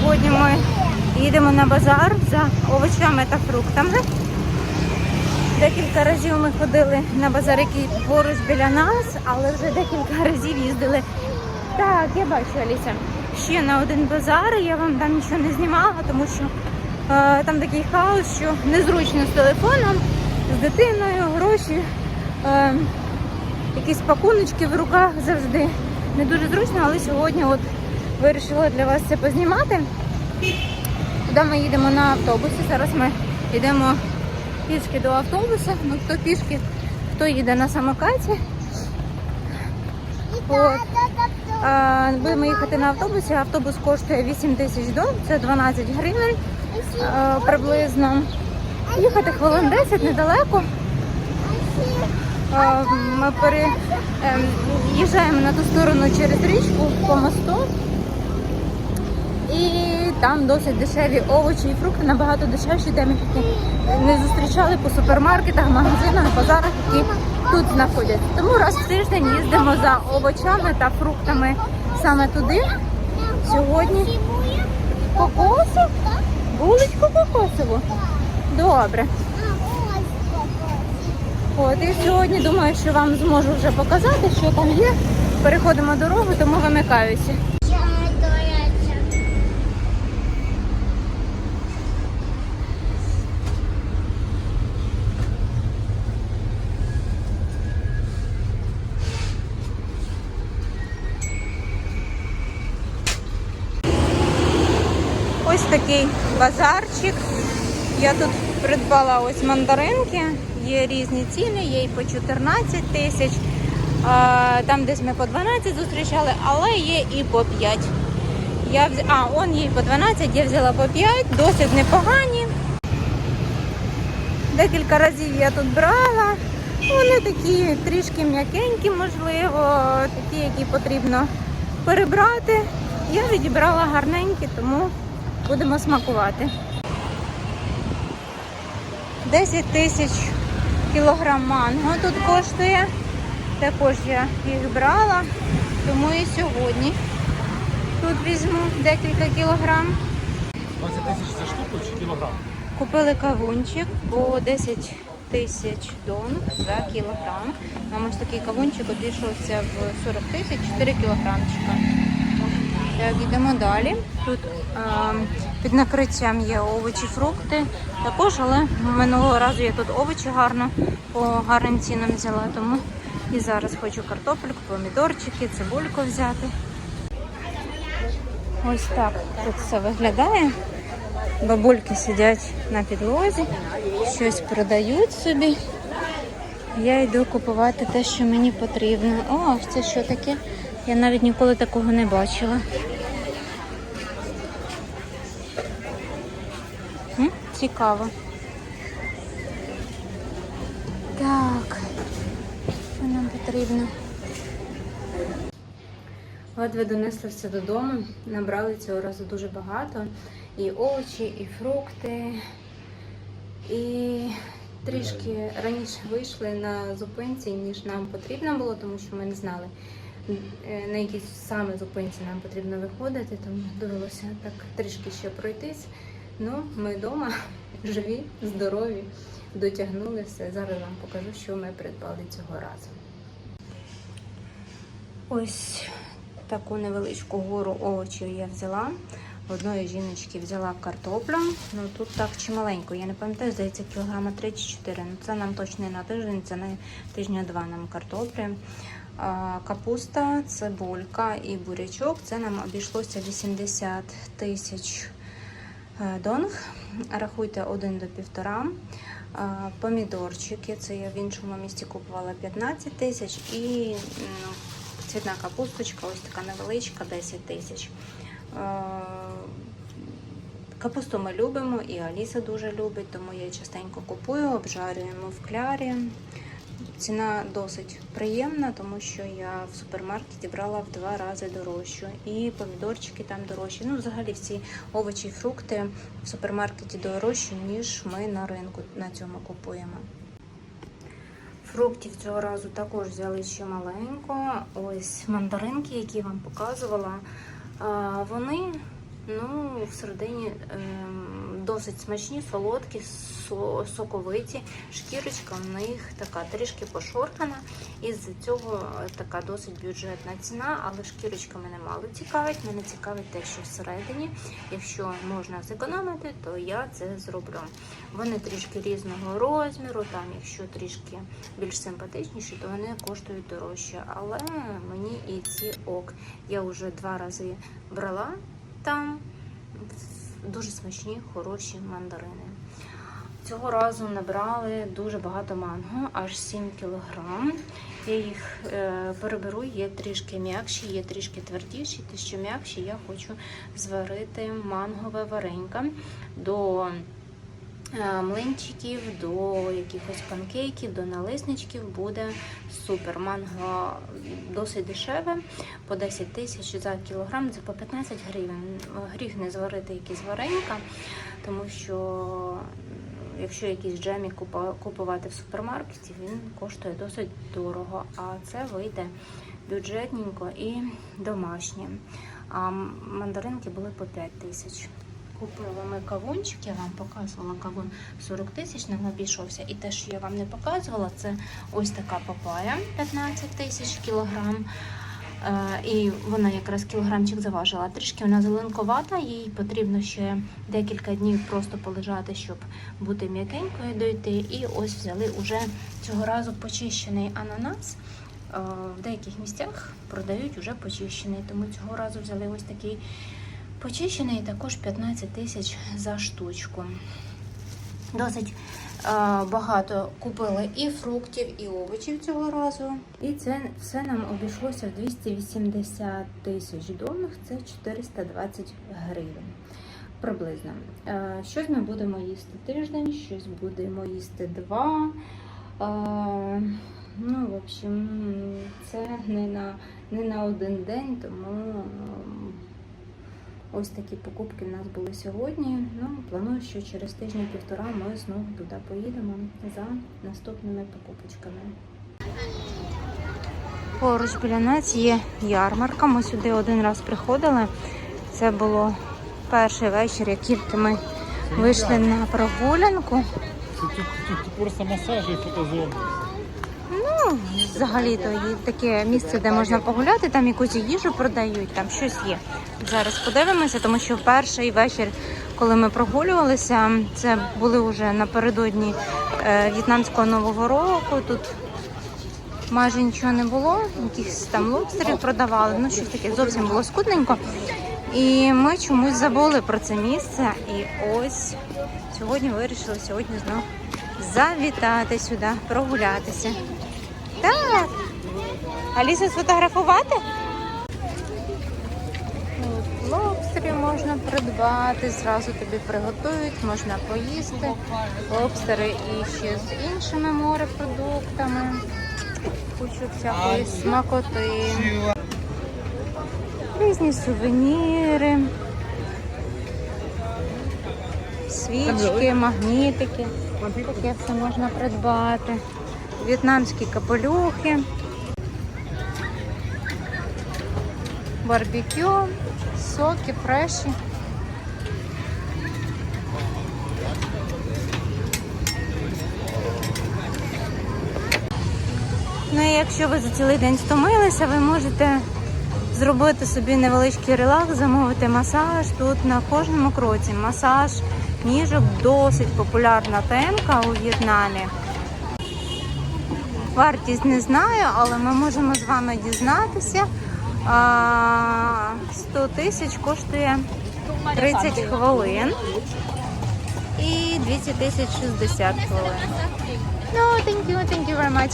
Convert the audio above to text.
Сьогодні ми їдемо на базар за овочами та фруктами. Декілька разів ми ходили на базар, який поруч біля нас, але вже декілька разів їздили. Так, я бачу, Аліся. Ще на один базар. Я вам там нічого не знімала, тому що е, там такий хаос, що незручно з телефоном, з дитиною, гроші, е, якісь пакуночки в руках завжди. Не дуже зручно, але сьогодні от вирішила для вас це познімати. Туди ми їдемо на автобусі. Зараз ми йдемо пішки до автобуса. Ну, хто пішки, хто їде на самокаті. От. А, будемо їхати на автобусі. Автобус коштує 8 тисяч дон, це 12 гривень а, приблизно. Їхати хвилин 10 недалеко. А, Ми переїжджаємо на ту сторону через річку по мосту. І там досить дешеві овочі і фрукти, набагато дешевші, де ми такі не зустрічали по супермаркетах, магазинах, базарах, які тут знаходяться. Тому раз в тиждень їздимо за овочами та фруктами саме туди. Сьогодні кокосу, булочку кокосову. Добре. От і сьогодні думаю, що вам зможу вже показати, що там є. Переходимо дорогу, тому вимикаюся. Ось такий базарчик. Я тут придбала ось мандаринки. Є різні ціни, є і по 14 тисяч. Там десь ми по 12 зустрічали, але є і по 5. Я вз... А, он є по 12, я взяла по 5, досить непогані. Декілька разів я тут брала. Вони такі трішки м'якенькі, можливо, такі, які потрібно перебрати. Я відібрала гарненькі, тому будемо смакувати. 10 тисяч кілограм манго тут коштує. Також я їх брала, тому і сьогодні тут візьму декілька кілограм. 20 тисяч за штуку чи кілограм? Купили кавунчик по 10 тисяч дон за кілограм. Нам ось такий кавунчик обійшовся в 40 тисяч 4 кілограмчика. Так, йдемо далі. Тут е, під накриттям є овочі, фрукти також, але минулого разу я тут овочі гарно по гарним цінам взяла, тому і зараз хочу картопельку, помідорчики, цибульку взяти. Ось так тут все виглядає. Бабульки сидять на підлозі, щось продають собі. Я йду купувати те, що мені потрібно. О, це що таке? Я навіть ніколи такого не бачила. Цікаво. Так, що нам потрібно? Ледве донесли все додому, набрали цього разу дуже багато. І овочі, і фрукти. І трішки раніше вийшли на зупинці, ніж нам потрібно було, тому що ми не знали, на якій саме зупинці нам потрібно виходити, тому довелося так трішки ще пройтись. Ну, ми вдома живі, здорові, дотягнули все. Зараз вам покажу, що ми придбали цього разу. Ось таку невеличку гору овочів я взяла. Одної жіночки взяла картоплю. Ну тут так чималенько. Я не пам'ятаю, здається, кілограма 3 чи 4. Ну це нам точно не на тиждень, це на тижня два нам картоплі. Капуста, цибулька і бурячок. Це нам обійшлося 80 тисяч е, донг. Рахуйте один до півтора. А, Помідорчики, це я в іншому місті купувала 15 тисяч і ну, цвітна капусточка, ось така невеличка, 10 тисяч. Капусту ми любимо і Аліса дуже любить, тому я частенько купую, обжарюємо в клярі. Ціна досить приємна, тому що я в супермаркеті брала в два рази дорожчу. І помідорчики там дорожчі. Ну, взагалі всі овочі і фрукти в супермаркеті дорожчі, ніж ми на ринку на цьому купуємо. Фруктів цього разу також взяли ще маленько. Ось мандаринки, які я вам показувала. Вони Ну, всередині ем, досить смачні, солодкі, со- соковиті. Шкірочка в них така трішки пошоркана. І з цього така досить бюджетна ціна, але шкірочка мене мало цікавить. Мене цікавить те, що всередині. Якщо можна зекономити, то я це зроблю. Вони трішки різного розміру. Там, якщо трішки більш симпатичніші, то вони коштують дорожче. Але мені і ці ок. Я вже два рази брала там дуже смачні, хороші мандарини. Цього разу набрали дуже багато манго, аж 7 кг. Я їх е, переберу, є трішки м'якші, є трішки твердіші. Те, що м'якші, я хочу зварити мангове варенька до млинчиків, до якихось панкейків, до налисничків буде супер. Манго досить дешеве, по 10 тисяч за кілограм, це по 15 гривень. Гріх не зварити якісь варенька, тому що якщо якийсь джемі купувати в супермаркеті, він коштує досить дорого, а це вийде бюджетненько і домашнє. А мандаринки були по 5 тисяч. Купили ми кавунчик, я вам показувала кавун 40 тисяч, нам обійшовся. І те, що я вам не показувала, це ось така папая 15 тисяч кілограм. Е, І вона якраз кілограмчик заважила. Трішки вона зеленковата, їй потрібно ще декілька днів просто полежати, щоб бути м'якенькою дойти. І ось взяли уже цього разу почищений ананас. Е, В деяких місцях продають уже почищений, тому цього разу взяли ось такий почищений, також 15 тисяч за штучку. Досить е, багато купили і фруктів, і овочів цього разу. І це все нам обійшлося в 280 тисяч доларів, це 420 гривень. Приблизно. Е, щось ми будемо їсти тиждень, щось будемо їсти два. Е, ну, в общем, це не на, не на один день, тому. Ем, Ось такі покупки в нас були сьогодні. Ну, планую, що через тижня-півтора ми знову туди поїдемо за наступними покупочками. Поруч біля нас є ярмарка. Ми сюди один раз приходили. Це було перший вечір, як тільки ми вийшли на прогулянку. Тут, тут, тут просто масажі і фотозони. Взагалі-то є таке місце, де можна погуляти, там якусь їжу продають, там щось є. Зараз подивимося, тому що перший вечір, коли ми прогулювалися, це були вже напередодні е, в'єтнамського нового року. Тут майже нічого не було, якихось там лобстерів продавали, ну щось таке зовсім було скудненько. І ми чомусь забули про це місце. І ось сьогодні вирішили сьогодні знов завітати сюди, прогулятися. Так. Алісу сфотографувати? От, Лобстерів можна придбати, зразу тобі приготують, можна поїсти. Лобстери і ще з іншими морепродуктами. Кучу всякої смакоти. Різні сувеніри. Свічки, магнітики. Таке все можна придбати. В'єтнамські капелюхи. Барбекю, соки, фреші. Ну і якщо ви за цілий день стомилися, ви можете зробити собі невеличкий релакс, замовити масаж тут на кожному кроці. Масаж ніжок досить популярна темка у В'єтнамі. Вартість не знаю, але ми можемо з вами дізнатися. А, 100 тисяч коштує 30 хвилин і 200 тисяч 60 хвилин. No, thank you, thank you very much.